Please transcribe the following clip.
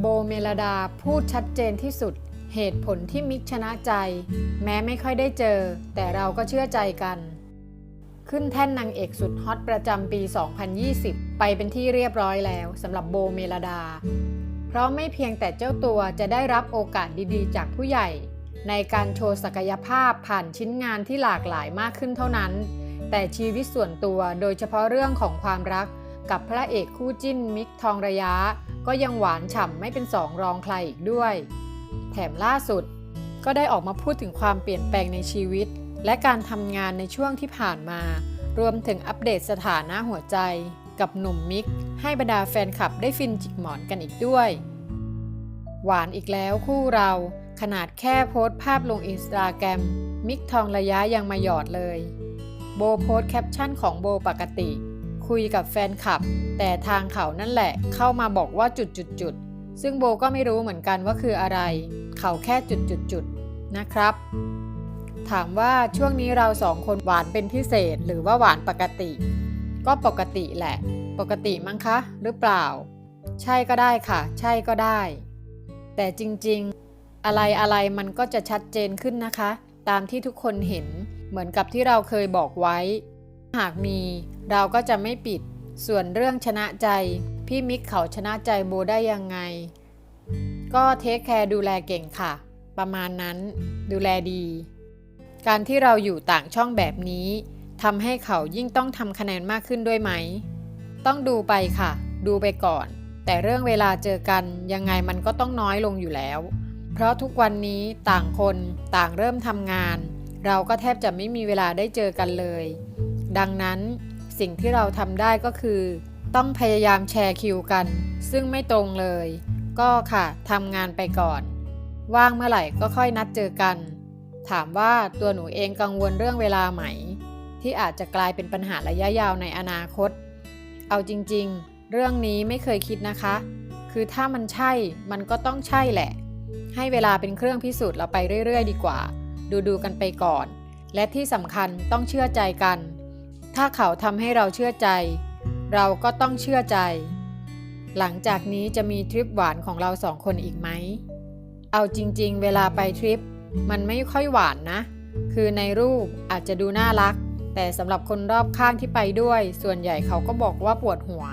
โบเมลดาพูดชัดเจนที่สุด เหตุผลที่มิกชนะใจ แม้ไม่ค่อยได้เจอ แต่เราก็เชื่อใจกัน ขึ้นแท่นนางเอกสุดฮอตประจำปี 2020 ไปเป็นที่เรียบร้อยแล้วสำหรับโบเมลดา เพราะไม่เพียงแต่เจ้าตัวจะได้รับโอกาสดีๆ จากผู้ใหญ่ ในการโชว์ศักยภาพผ่านชิ้นงานที่หลากหลายมากขึ้นเท่านั้น แต่ชีวิตส่วนตัวโดยเฉพาะเรื่องของความรักกับพระเอกคู่จิ้นมิกทองระยะ ก็ยังหวานฉ่ำไม่เป็นสองรองใครอีกด้วย แถมล่าสุดก็ได้ออกมาพูดถึงความเปลี่ยนแปลงในชีวิต และการทำงานในช่วงที่ผ่านมา รวมถึงอัปเดตสถานะหัวใจ กับหนุ่มมิก ให้บรรดาแฟนคลับได้ฟินจิกหมอนกันอีกด้วย หวานอีกแล้วคู่เราขนาดแค่โพสต์ภาพลงอินสตาแกรมมิกทองระยะยังมาหยอดเลย โบโพสต์แคปชั่นของโบปกติ คุยกับแฟนคลับ แต่ทางเขานั่นแหละเข้ามาบอกว่าจุดจุดจุดซึ่งโบก็ไม่รู้เหมือนกันว่าคืออะไร เขาแค่จุดจุดจุดนะครับ ถามว่าช่วงนี้เราสองคนหวานเป็นพิเศษหรือว่าหวานปกติ ก็ปกติแหละ ปกติมั้งคะ หรือเปล่า ใช่ก็ได้ค่ะ ใช่ก็ได้ แต่จริงๆ อะไรอะไรมันก็จะชัดเจนขึ้นนะคะ ตามที่ทุกคนเห็นเหมือนกับที่เราเคยบอกไว้ หากมี เราก็จะไม่ปิด ส่วนเรื่องชนะใจ พี่มิกเขาชนะใจโบได้ยังไง ก็เทคแคร์ดูแลเก่งค่ะ ประมาณนั้นดูแลดี การที่เราอยู่ต่างช่องแบบนี้ทำให้เขายิ่งต้องทำคะแนนมากขึ้นด้วยไหม ต้องดูไปค่ะ ดูไปก่อน แต่เรื่องเวลาเจอกันยังไงมันก็ต้องน้อยลงอยู่แล้ว เพราะทุกวันนี้ต่างคนต่างเริ่มทำงาน เราก็แทบจะไม่มีเวลาได้เจอกันเลย ดังนั้นสิ่งที่เราทำได้ก็คือ ต้องพยายามแชร์คิวกัน ซึ่งไม่ตรงเลย ก็ค่ะทำงานไปก่อน ว่างเมื่อไหร่ก็ค่อยนัดเจอกัน ถามว่าตัวหนูเองกังวลเรื่องเวลาไหม ที่อาจจะกลายเป็นปัญหาระยะยาวในอนาคต เอาจริงๆ เรื่องนี้ไม่เคยคิดนะคะ คือถ้ามันใช่มันก็ต้องใช่แหละ ให้เวลาเป็นเครื่องพิสูจน์เราไปเรื่อย ๆ ดีกว่า ดูดูๆกันไปก่อน และที่สำคัญต้องเชื่อใจกัน ถ้าเขาทำให้เราเชื่อใจ เราก็ต้องเชื่อใจ หลังจากนี้จะมีทริปหวานของเราสองคนอีกไหม เอาจริงๆ เวลาไปทริป มันไม่ค่อยหวานนะ คือในรูปอาจจะดูน่ารัก แต่สำหรับคนรอบข้างที่ไปด้วย ส่วนใหญ่เขาก็บอกว่าปวดหัว